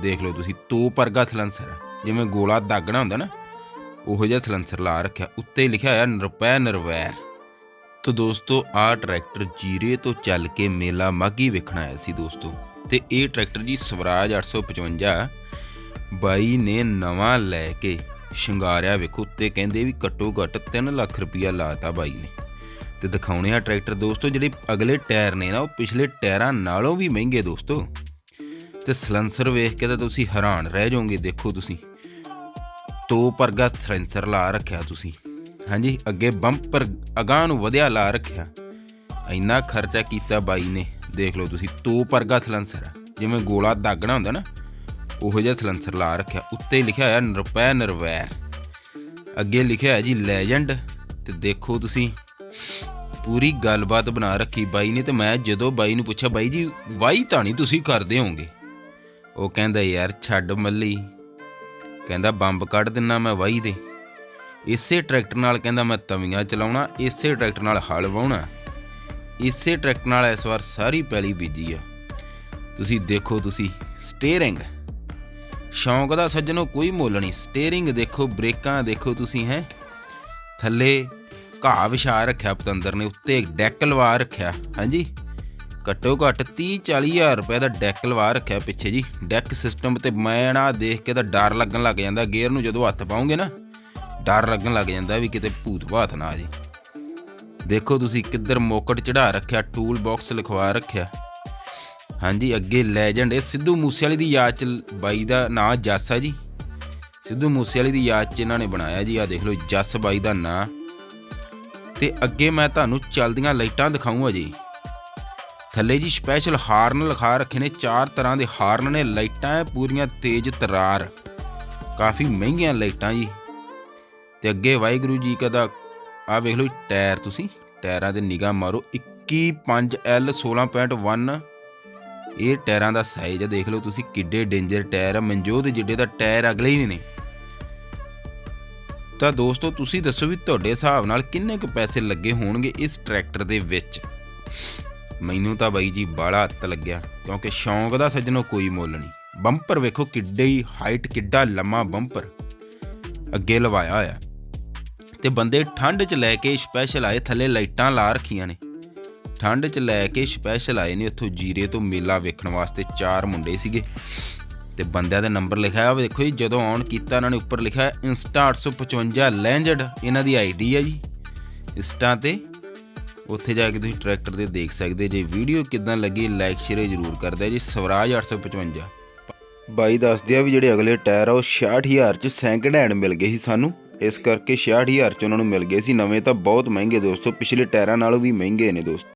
ਦੇਖ ਲਓ ਤੁਸੀਂ ਤੋਪ ਵਰਗਾ ਸਲੰਸਰ ਜਿਵੇਂ ਗੋਲਾ ਦਾਗਣਾ ਹੁੰਦਾ ਨਾ, ਉਹੋ ਜਿਹਾ ਸਲੈਂਸਰ ਲਾ ਰੱਖਿਆ। ਉੱਤੇ ਲਿਖਿਆ ਹੋਇਆ, ਨਿਰਪੈ ਨਿਰਵੈਰ। ਤੋ ਦੋਸਤੋ ਆਹ ਟਰੈਕਟਰ ਜੀਰੇ ਤੋਂ ਚੱਲ ਕੇ ਮੇਲਾ ਮਾਗੀ ਵੇਖਣ ਆਇਆ ਸੀ ਦੋਸਤੋ। ਤੇ ਇਹ ਟਰੈਕਟਰ ਜੀ ਸਵਰਾਜ 855 ਬਾਈ ਨੇ ਨਵਾਂ ਲੈ ਕੇ ਸ਼ਿੰਗਾਰਿਆ ਵੇਖੋ ਉੱਤੇ ਕਹਿੰਦੇ ਵੀ ਘੱਟੋ ਘੱਟ 3 ਲੱਖ ਰੁਪਇਆ ਲਾਤਾ ਬਾਈ ਨੇ। ਤੇ ਦਿਖਾਉਣੇ ਆ ਟਰੈਕਟਰ ਦੋਸਤੋ, ਜਿਹੜੇ ਅਗਲੇ ਟਾਇਰ ਨੇ ਨਾ, ਉਹ ਪਿਛਲੇ ਟਾਇਰਾਂ ਨਾਲੋਂ ਵੀ ਮਹਿੰਗੇ ਦੋਸਤੋ। ਤੇ ਸਲੈਂਸਰ ਵੇਖ ਕੇ ਤਾਂ ਤੁਸੀਂ ਹੈਰਾਨ ਰਹਿ ਜਾਓਗੇ, ਦੇਖੋ ਤੁਸੀਂ। ਤੋ ਪਰਗਾ ਸਲੈਂਸਰ ਲਾ ਰੱਖਿਆ ਤੁਸੀਂ। ਹਾਂਜੀ, ਅੱਗੇ ਬੰਪਰ ਅਗਾਂਹ ਨੂੰ ਵਧਿਆ ਲਾ ਰੱਖਿਆ। ਇੰਨਾ ਖਰਚਾ ਕੀਤਾ ਬਾਈ ਨੇ, ਦੇਖ ਲਓ ਤੁਸੀਂ ਤੋ ਪਰਗਾ ਸਲੈਂਸਰ ਜਿਵੇਂ ਗੋਲਾ ਦਾਗਣਾ ਹੁੰਦਾ ਨਾ, ਉਹੋ ਜਿਹਾ ਸਲੈਂਸਰ ਲਾ ਰੱਖਿਆ। ਉੱਤੇ ਲਿਖਿਆ ਹੋਇਆ ਨਿਰਪੈ ਨਿਰਵੈਰ। ਅੱਗੇ ਲਿਖਿਆ ਹੈ ਜੀ ਲੈਜੈਂਡ ਤੇ ਦੇਖੋ ਤੁਸੀਂ, ਪੂਰੀ ਗੱਲਬਾਤ ਬਣਾ ਰੱਖੀ ਬਾਈ ਨੇ ਤੇ ਮੈਂ ਜਦੋਂ ਬਾਈ ਨੂੰ ਪੁੱਛਿਆ, ਬਾਈ ਜੀ ਵਾਈ ਤਾਂ ਨਹੀਂ ਤੁਸੀਂ ਕਰਦੇ ਹੋਗੇ ਉਹ ਕਹਿੰਦਾ, ਯਾਰ, ਛੱਡ ਮੱਲੀ। ਕਹਿੰਦਾ, ਬੰਬ ਕੱਢ ਦਿੰਨਾ ਮੈਂ ਵਾਈ ਦੇ। ਇਸੇ ਟਰੈਕਟਰ ਨਾਲ ਕਹਿੰਦਾ, ਮੈਂ ਤਵੀਆਂ ਚਲਾਉਣਾ, ਇਸੇ ਟਰੈਕਟਰ ਨਾਲ ਹਲ ਵਾਹੁਣਾ। ਇਸੇ ਟਰੈਕਟਰ ਨਾਲ ਇਸ ਵਾਰ ਸਾਰੀ ਪੈਲੀ ਬੀਜੀ ਆ। ਤੁਸੀਂ ਦੇਖੋ, ਤੁਸੀਂ ਸਟੀਅਰਿੰਗ। ਸ਼ੌਂਕ ਦਾ ਸੱਜਣੋ ਕੋਈ ਮੁੱਲ ਨਹੀਂ। ਸਟੀਅਰਿੰਗ ਦੇਖੋ, ਬ੍ਰੇਕਾਂ ਦੇਖੋ ਤੁਸੀਂ, ਹੈ। ਥੱਲੇ ਘਾਹ ਵਿਛਾ ਰੱਖਿਆ, ਪਤੰਦਰ ਨੇ ਉੱਤੇ ਡੈਕ ਲਵਾ ਰੱਖਿਆ, ਹਾਂਜੀ। ਘੱਟੋ ਘੱਟ 30 40 ਹਜ਼ਾਰ ਰੁਪਏ ਦਾ ਡੈਕ ਲਵਾ ਰੱਖਿਆ ਪਿੱਛੇ ਜੀ। ਡੈਕ ਸਿਸਟਮ ਤੇ ਮੈਂ ਨਾ ਦੇਖ ਕੇ ਤਾਂ ਡਰ ਲੱਗਣ ਲੱਗ ਜਾਂਦਾ ਗੇਅਰ ਨੂੰ ਜਦੋਂ ਹੱਥ ਪਾਉਂਗੇ ਨਾ, ਡਰ ਲੱਗਣ ਲੱਗ ਜਾਂਦਾ ਵੀ ਕਿਤੇ ਭੂਤ ਭਾਤ ਨਾ ਆ ਜੇ। ਦੇਖੋ ਤੁਸੀਂ ਕਿੱਧਰ ਮੋਕਟ ਚੜਾ ਰੱਖਿਆ ਟੂਲ ਬਾਕਸ ਲਿਖਵਾ ਰੱਖਿਆ। ਹਾਂਜੀ, ਅੱਗੇ ਲੈਜੈਂਡ ਇਹ ਸਿੱਧੂ ਮੂਸੇਵਾਲੇ ਦੀ ਯਾਦ ਚ ਬਾਈ ਦਾ ਨਾਂ ਜੱਸ ਆ ਜੀ। ਸਿੱਧੂ ਮੂਸੇਵਾਲੇ ਦੀ ਯਾਦ ਚ ਇਹਨਾਂ ਨੇ ਬਣਾਇਆ ਜੀ ਆ ਦੇਖ ਲਓ ਜੱਸ ਬਾਈ ਦਾ ਨਾਂ। ਤੇ ਅੱਗੇ ਮੈਂ ਤੁਹਾਨੂੰ ਚੱਲਦੀਆਂ ਲਾਈਟਾਂ ਦਿਖਾਉਂਗਾ ਜੀ। ਥੱਲੇ ਜੀ ਸਪੈਸ਼ਲ ਹਾਰਨ ਲਿਖਾ ਰੱਖੇ ਨੇ, ਚਾਰ ਤਰ੍ਹਾਂ ਦੇ ਹਾਰਨ ਨੇ, ਲਾਈਟਾਂ ਪੂਰੀਆਂ ਤੇਜ਼ ਤਰਾਰ। ਕਾਫੀ ਮਹਿੰਗੀਆਂ ਲਾਈਟਾਂ ਜੀ। ਤੇ ਅੱਗੇ ਵਾਹਿਗੁਰੂ ਜੀ ਕਦਾ ਆ ਵੇਖ ਲਓ ਟਾਇਰ ਤੁਸੀਂ, ਟਾਇਰਾਂ ਤੇ ਨਿਗਾਹ ਮਾਰੋ 215L 16.1 ਇਹ ਟਾਇਰਾਂ ਦਾ ਸਾਈਜ਼ ਹੈ ਦੇਖ ਲਓ ਤੁਸੀਂ ਕਿੱਡੇ ਡੇਂਜਰ ਟਾਇਰ ਆ, ਮਨਜੋਤ ਜਿੱਡੇ ਦਾ ਟਾਇਰ ਅਗਲੇ ਹੀ ਨੇ। ਤਾਂ ਦੋਸਤੋ, ਤੁਸੀਂ ਦੱਸੋ ਵੀ ਤੁਹਾਡੇ ਹਿਸਾਬ ਨਾਲ ਕਿੰਨੇ ਕੁ ਪੈਸੇ ਲੱਗੇ ਹੋਣਗੇ ਇਸ ਟਰੈਕਟਰ ਦੇ ਵਿੱਚ? ਮੈਨੂੰ ਤਾਂ ਬਾਈ ਜੀ ਬਾਲਾ ਅੱਤ ਲੱਗਿਆ, ਕਿਉਂਕਿ ਸ਼ੌਂਕ ਦਾ ਸੱਜਣੋ ਕੋਈ ਮੁੱਲ ਨਹੀਂ। ਬੰਪਰ ਵੇਖੋ ਕਿੱਡੀ ਹਾਈਟ ਕਿੱਡਾ ਲੰਮਾ ਬੰਪਰ। ਅੱਗੇ ਲਵਾਇਆ ਹੋਇਆ। ਤੇ ਬੰਦੇ ਠੰਡ 'ਚ ਲੈ ਕੇ ਸਪੈਸ਼ਲ ਆਏ, ਥੱਲੇ ਲਾਈਟਾਂ ਲਾ ਰੱਖੀਆਂ ਨੇ। ਠੰਡ 'ਚ ਲੈ ਕੇ ਸਪੈਸ਼ਲ ਆਏ ਨੇ ਉੱਥੋਂ ਜੀਰੇ ਤੋਂ ਮੇਲਾ ਵੇਖਣ ਵਾਸਤੇ ਚਾਰ ਮੁੰਡੇ ਸੀਗੇ। ਤੇ ਬੰਦਿਆਂ ਦਾ ਨੰਬਰ ਲਿਖਿਆ ਹੋਇਆ ਦੇਖੋ ਜੀ, ਜਦੋਂ ਔਨ ਕੀਤਾ ਇਹਨਾਂ ਨੇ ਉੱਪਰ ਲਿਖਿਆ ਹੈ ਇੰਸਟਾ 855 ਲੈਂਜਡ ਇਹਨਾਂ ਦੀ ਆਈਡੀ ਹੈ ਜੀ। ਇੰਸਟਾ ਤੇ ਉੱਥੇ ਜਾ ਕੇ ਤੁਸੀਂ ਟਰੈਕਟਰ ਤੇ ਦੇਖ ਸਕਦੇ ਜੇ ਵੀਡੀਓ ਕਿਦਾਂ ਲੱਗੀ ਲਾਈਕ ਸ਼ੇਅਰ ਜ਼ਰੂਰ ਕਰਦਾ ਜੀ। ਸਵਰਾਜ 855 ਬਾਈ ਦੱਸਦੇ ਆ ਵੀ ਜਿਹੜੇ ਅਗਲੇ ਟਾਇਰ ਆ, ਉਹ 66000 ਚ ਸੈਕਿੰਡ ਹੈਂਡ ਮਿਲ ਗਏ ਸੀ ਸਾਨੂੰ। ਇਸ ਕਰਕੇ 66000 ਚ ਉਹਨਾਂ ਨੂੰ ਮਿਲ ਗਏ ਸੀ। ਨਵੇਂ ਤਾਂ ਬਹੁਤ ਮਹਿੰਗੇ ਦੋਸਤੋ, ਪਿਛਲੇ ਟਾਇਰਾਂ ਨਾਲੋਂ ਵੀ ਮਹਿੰਗੇ ਨੇ ਦੋਸਤੋ।